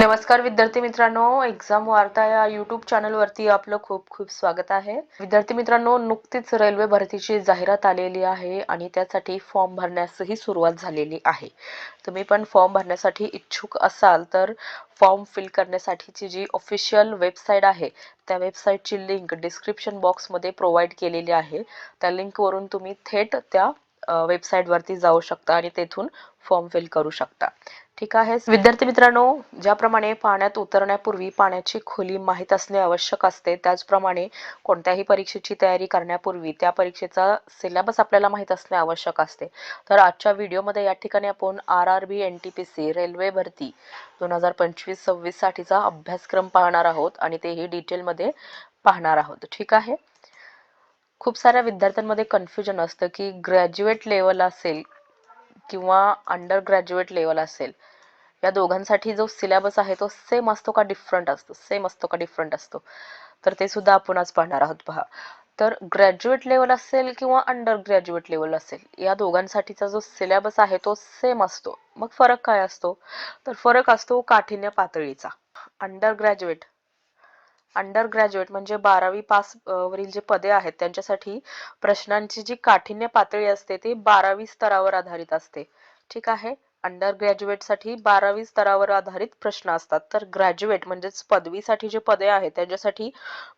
नमस्कार विद्यार्थी मित्रांनो एक्झाम वार्ता या युट्यूब चॅनलवरती आपलं खूप खूप स्वागत आहे. विद्यार्थी मित्रांनो नुकतीच रेल्वे भरतीची जाहिरात आलेली आहे आणि त्यासाठी फॉर्म भरण्यासही सुरुवात झालेली आहे. तुम्ही पण फॉर्म भरण्यासाठी इच्छुक असाल तर फॉर्म फिल करण्यासाठीची जी ऑफिशियल वेबसाईट आहे त्या वेबसाईटची लिंक डिस्क्रिप्शन बॉक्समध्ये प्रोव्हाइड केलेली आहे. त्या लिंकवरून तुम्ही थेट त्या वेबसाईटवरती जाऊ शकता आणि तेथून फॉर्म फिल करू शकता. ठीक आहे. विद्यार्थी मित्रांनो ज्याप्रमाणे पाण्यात उतरण्यापूर्वी पाण्याची खोली माहीत असणे आवश्यक असते त्याचप्रमाणे कोणत्याही परीक्षेची तयारी करण्यापूर्वी त्या परीक्षेचा सिलेबस आपल्याला माहीत असणे आवश्यक असते. तर आजच्या व्हिडिओमध्ये या ठिकाणी आपण R R B N T P C railway भरती दोन हजार पंचवीस सव्वीससाठीचा अभ्यासक्रम पाहणार आहोत आणि तेही डिटेलमध्ये पाहणार आहोत. ठीक आहे? खूप साऱ्या विद्यार्थ्यांमध्ये कन्फ्युजन असतं की ग्रॅज्युएट लेवल असेल किंवा अंडर ग्रॅज्युएट लेवल असेल या दोघांसाठी जो सिलेबस आहे तो सेम असतो का डिफरंट असतो? सेम असतो का डिफरंट असतो? तर ते सुद्धा आपण आज पाहणार आहोत पहा. तर ग्रॅज्युएट लेवल असेल किंवा अंडर ग्रॅज्युएट लेवल असेल या दोघांसाठीचा जो सिलेबस आहे तो सेम असतो. मग फरक काय असतो? तर फरक असतो काठिण्य पातळीचा. अंडर ग्रॅज्युएट अंडर ग्रॅज्युएट म्हणजे बारावी पास वरील जे पदे आहेत त्यांच्यासाठी प्रश्नांची जी काठिण्य पातळी असते ती बारावी स्तरावर आधारित असते. ठीक आहे? अंडर ग्रॅज्युएटसाठी बारावी स्तरावर आधारित प्रश्न असतात. तर ग्रॅज्युएट म्हणजेच पदवीसाठी जे पदे आहेत त्यांच्यासाठी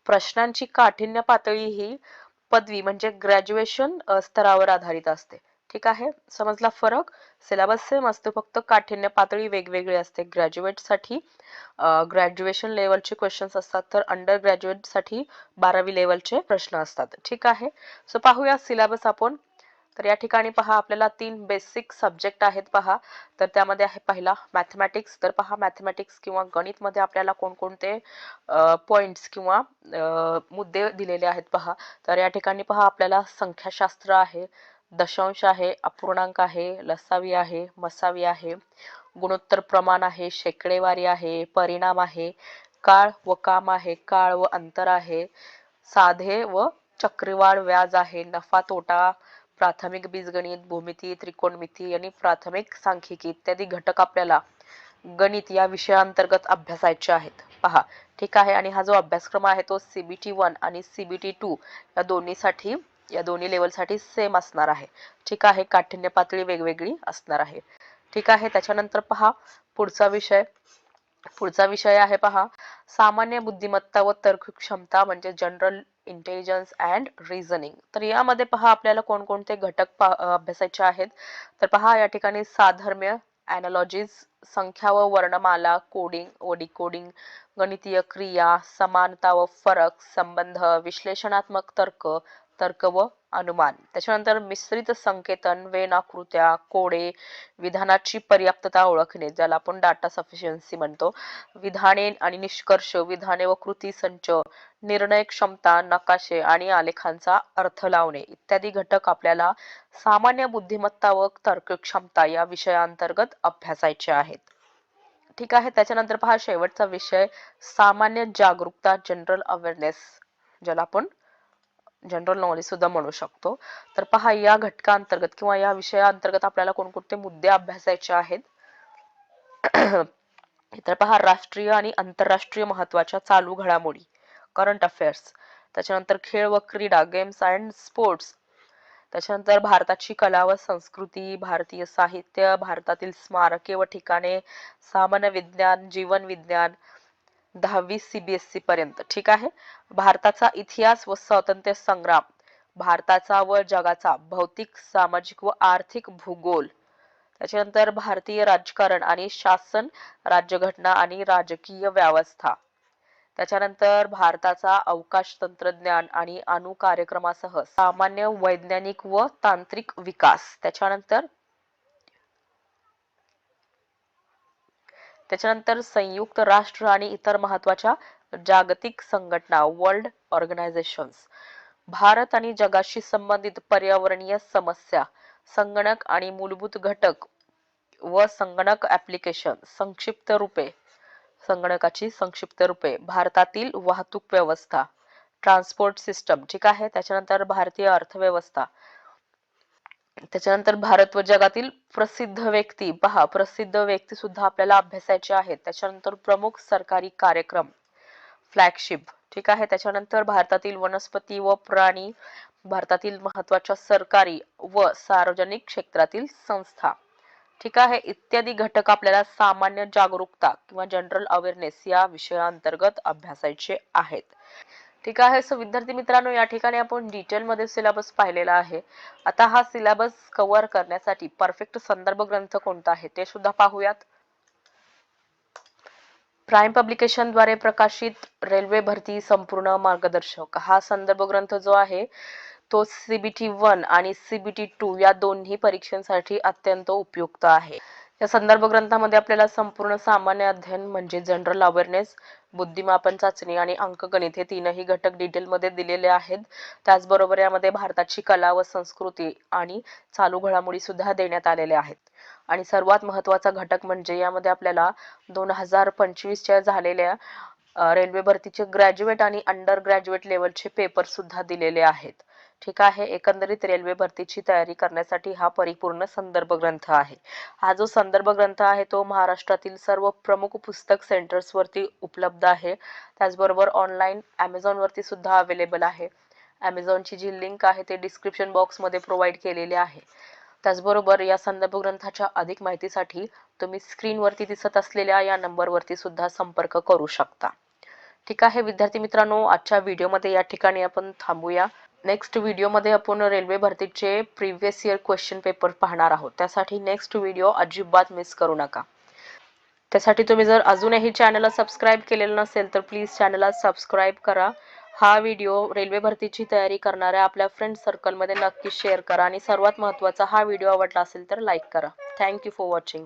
प्रश्नांची काठिण्य पातळी ही पदवी म्हणजे ग्रॅज्युएशन स्तरावर आधारित असते. ठीक आहे? समजला फरक? सिलेबस सेम असतो फक्त काठिण्य पातळी वेगवेगळी असते. ग्रॅज्युएटसाठी ग्रॅज्युएशन लेवलचे क्वेश्चन्स असतात तर अंडर ग्रॅज्युएटसाठी बारावी लेवलचे प्रश्न असतात. ठीक आहे? सो पाहूया सिलेबस आपण. तर या ठिकाणी पहा आपल्याला तीन बेसिक सब्जेक्ट आहेत पहा. तर त्यामध्ये आहे पहिला मॅथमॅटिक्स तर पहा मॅथमॅटिक्स किंवा गणित मध्ये आपल्याला कोणकोणते पॉइंट्स किंवा मुद्दे दिलेले आहेत पहा. तर या ठिकाणी पहा आपल्याला संख्याशास्त्र आहे. दशांश आहे अपूर्णांक आहे लसावी आहे मसावी आहे गुणोत्तर प्रमाण आहे शेकडेवारी आहे परिणाम आहे काळ व काम आहे काळ व अंतर आहे साधे व चक्रीवाढ व्याज आहे नफा तोटा प्राथमिक बीजगणित भूमिती त्रिकोणमिती आणि प्राथमिक सांख्यिकी इत्यादी घटक आपल्याला गणित या विषयांतर्गत अभ्यासायचे आहेत. पहा ठीक आहे आणि हा जो अभ्यासक्रम आहे तो सीबीटी वन आणि सीबीटी टू या दोन्हीसाठी या दोन्ही लेवलसाठी सेम असणार आहे. ठीक आहे काठिण्य पातळी वेगवेगळी असणार आहे. ठीक आहे त्याच्यानंतर पहा पुढचा विषय. पुढचा विषय आहे पहा सामान्य बुद्धिमत्ता व तर्क क्षमता म्हणजे जनरल इंटेलिजन्स अँड रिझनिंग तर यामध्ये पहा आपल्याला कोणकोणते घटक अभ्यासायचे आहेत. तर पहा या ठिकाणी साधर्म्य अॅनालॉजीज संख्या व वर्णमाला कोडिंग व डिकोडिंग गणितीय क्रिया समानता व फरक संबंध विश्लेषणात्मक तर्क तर्क व अनुमान. त्याच्यानंतर मिश्रित संकेतन वेनाकृत्या कोडे विधानाची पर्याप्तता ओळखणे ज्याला आपण डाटा सफिशियन्सी म्हणतो. विधाने आणि निष्कर्ष विधाने व कृती संच निर्णय क्षमता नकाशे आणि आलेखांचा अर्थ लावणे इत्यादी घटक आपल्याला सामान्य बुद्धिमत्ता व तर्क क्षमता या विषयांतर्गत अभ्यासायचे आहेत. ठीक आहे त्याच्यानंतर पहा शेवटचा विषय सामान्य जागरूकता जनरल अवेअरनेस ज्याला आपण जनरल नॉलेज सुद्धा म्हणू शकतो. तर पहा या घटकाअंतर्गत किंवा या विषयाअंतर्गत आपल्याला कोणकोणते मुद्दे अभ्यासायचे आहेत? तर पहा राष्ट्रीय आणि आंतरराष्ट्रीय महत्त्वाच्या चालू घडामोडी करंट अफेअर्स त्याच्यानंतर खेळ व क्रीडा गेम्स अँड स्पोर्ट्स त्याच्यानंतर भारताची कला व संस्कृती भारतीय साहित्य भारतातील स्मारके व ठिकाणे सामान्य विज्ञान जीवन विज्ञान दहावी सीबीएसई पर्यंत ठीक आहे? भारताचा इतिहास व स्वातंत्र्य संग्राम. भारताचा व जगाचा भौतिक सामाजिक व आर्थिक भूगोल. त्याच्यानंतर भारतीय राजकारण आणि शासन राज्यघटना आणि राजकीय व्यवस्था. त्याच्यानंतर भारताचा अवकाश तंत्रज्ञान आणि अणु कार्यक्रमासह सामान्य वैज्ञानिक व तांत्रिक विकास. त्याच्यानंतर त्याच्यानंतर संयुक्त राष्ट्र आणि इतर महत्त्वाच्या जागतिक संघटना वर्ल्ड ऑर्गनायझेशन्स भारत आणि जगाशी संबंधित पर्यावरणीय समस्या संगणक आणि मूलभूत घटक व संगणक ऍप्लिकेशन संक्षिप्त रूपे संगणकाची संक्षिप्त रूपे भारतातील वाहतूक व्यवस्था ट्रान्सपोर्ट सिस्टम ठीक आहे? त्याच्यानंतर भारतीय अर्थव्यवस्था. त्याच्यानंतर भारत व जगातील प्रसिद्ध व्यक्ती पहा प्रसिद्ध व्यक्ती सुद्धा आपल्याला अभ्यासायचे आहेत. त्याच्यानंतर प्रमुख सरकारी कार्यक्रम फ्लॅगशिप ठीक आहे? त्याच्यानंतर भारतातील वनस्पती व प्राणी भारतातील महत्त्वाच्या सरकारी व सार्वजनिक क्षेत्रातील संस्था ठीक आहे? इत्यादी घटक आपल्याला सामान्य जागरूकता किंवा जनरल अवेअरनेस या विषयाअंतर्गत अभ्यासायचे आहेत. ठीक आहे. सो विद्यार्थी मित्रांनो या ठिकाणी आपण डिटेलमध्ये सिलेबस पाहिलेला आहे. आता हा सिलेबस कव्हर करण्यासाठी परफेक्ट संदर्भ ग्रंथ कोणता आहे ते सुद्धा पाहूयात. प्राईम पब्लिकेशनद्वारे प्रकाशित रेल्वे भरती संपूर्ण मार्गदर्शक. हा संदर्भ ग्रंथ जो आहे तो सीबीटी वन आणि सीबीटी टू या दोन्ही परीक्षांसाठी अत्यंत उपयुक्त आहे. या संदर्भ ग्रंथामध्ये आपल्याला संपूर्ण सामान्य अध्ययन म्हणजे जनरल अवेअरनेस बुद्धिमापन चाचणी आणि अंकगणित हे तीनही घटक डिटेलमध्ये दिलेले आहेत. त्याचबरोबर यामध्ये भारताची कला व संस्कृती आणि चालू घडामोडी सुद्धा देण्यात आलेल्या आहेत. आणि सर्वात महत्त्वाचा घटक म्हणजे यामध्ये आपल्याला दोन हजार पंचवीसच्या झालेल्या रेल्वे भरतीचे ग्रॅज्युएट आणि अंडर ग्रॅज्युएट लेवलचे पेपर सुद्धा दिलेले आहेत. ठीक आहे. एकंदरीत रेल्वे भरतीची तयारी करण्यासाठी हा परिपूर्ण संदर्भ ग्रंथ आहे. हा जो संदर्भ ग्रंथ आहे तो महाराष्ट्रातील सर्व प्रमुख पुस्तक सेंटर्सवरती उपलब्ध आहे. त्याचबरोबर ऑनलाईन ॲमेझॉनवरती सुद्धा अवेलेबल आहे. ॲमेझॉनची जी लिंक आहे ते डिस्क्रिप्शन बॉक्समध्ये प्रोव्हाइड केलेली आहे. त्याचबरोबर या संदर्भ ग्रंथाच्या अधिक माहितीसाठी तुम्ही स्क्रीनवरती दिसत असलेल्या या नंबरवरती सुद्धा संपर्क करू शकता. ठीक आहे. विद्यार्थी मित्रांनो आजच्या व्हिडिओमध्ये या ठिकाणी आपण थांबूया. नेक्स्ट व्हिडिओमध्ये आपण रेल्वे भरतीचे प्रिव्हियस इयर क्वेश्चन पेपर पाहणार आहोत. त्यासाठी नेक्स्ट व्हिडिओ अजिबात मिस करू नका. त्यासाठी तुम्ही जर अजूनही चॅनलला सबस्क्राईब केलेलं नसेल तर प्लीज चॅनलला सबस्क्राईब करा. हा व्हिडिओ रेल्वे भरतीची तयारी करणाऱ्या आपल्या फ्रेंड सर्कलमध्ये नक्की शेअर करा. आणि सर्वात महत्त्वाचा हा व्हिडिओ आवडला असेल तर लाईक करा. Thank you for watching